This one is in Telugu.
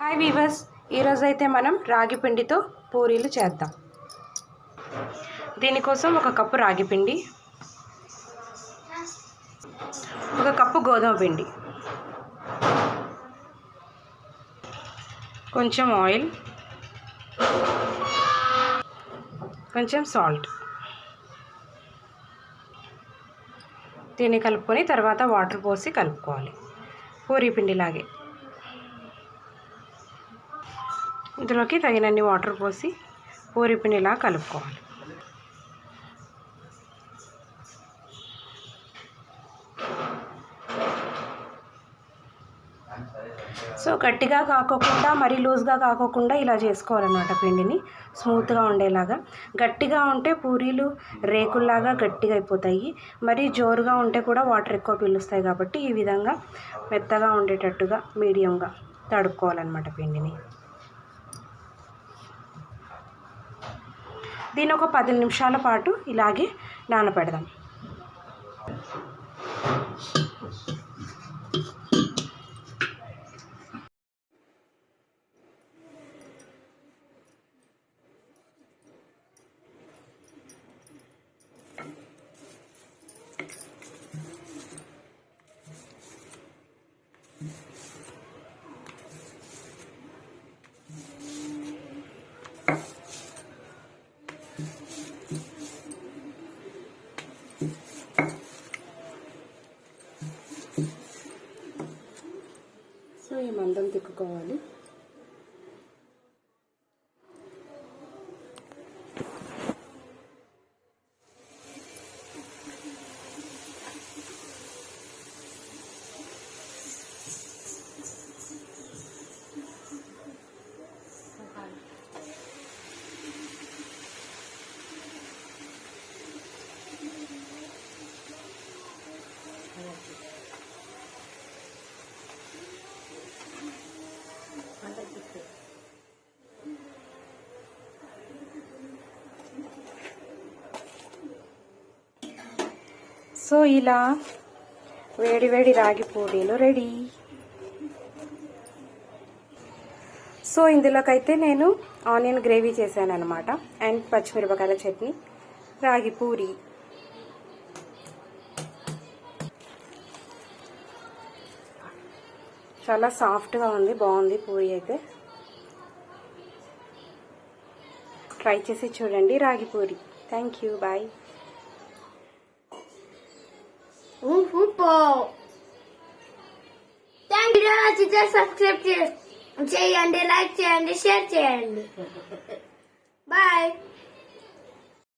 హాయ్ వీవర్స్ ఈరోజు అయితే మనం రాగి పిండితో పూరీలు చేద్దాం. దీనికోసం ఒక కప్పు రాగి పిండి ఒక కప్పు గోధుమ పిండి కొంచెం ఆయిల్ కొంచెం సాల్ట్. దీన్ని కలుపుకొని తర్వాత వాటర్ పోసి కలుపుకోవాలి. పూరీ పిండిలాగే. ఇందులోకి తగినన్ని వాటర్ పోసి పూరిపిని ఇలా కలుపుకోవాలి. సో గట్టిగా కాకోకుండా మరీ లూజ్గా కాకోకుండా ఇలా చేసుకోవాలన్నమాట పిండిని. స్మూత్గా ఉండేలాగా. గట్టిగా ఉంటే పూరీలు రేకుల్లాగా గట్టిగా అయిపోతాయి. మరీ జోరుగా ఉంటే కూడా వాటర్ ఎక్కువ పీలుస్తాయి కాబట్టి ఈ విధంగా మెత్తగా ఉండేటట్టుగా మీడియంగా తడుపుకోవాలన్నమాట పిండిని. దీని ఒక పది నిమిషాల పాటు ఇలాగే నానపెడదాం సో ఈ మందం సో ఇలా వేడి వేడి రాగి పూరీలు రెడీ. సో ఇందులోకైతే నేను ఆనియన్ గ్రేవీ చేశాను అనమాట అండ్ పచ్చిమిరపకాయల చట్నీ రాగి పూరి. చాలా సాఫ్ట్గా ఉంది బాగుంది పూరి అయితే. ట్రై చేసి చూడండి ragi puri. Thank you bye. ఊహుపో thank you నచ్చితే సబ్స్క్రైబ్ చేయండి లైక్ చేయండి షేర్ చేయండి బాయ్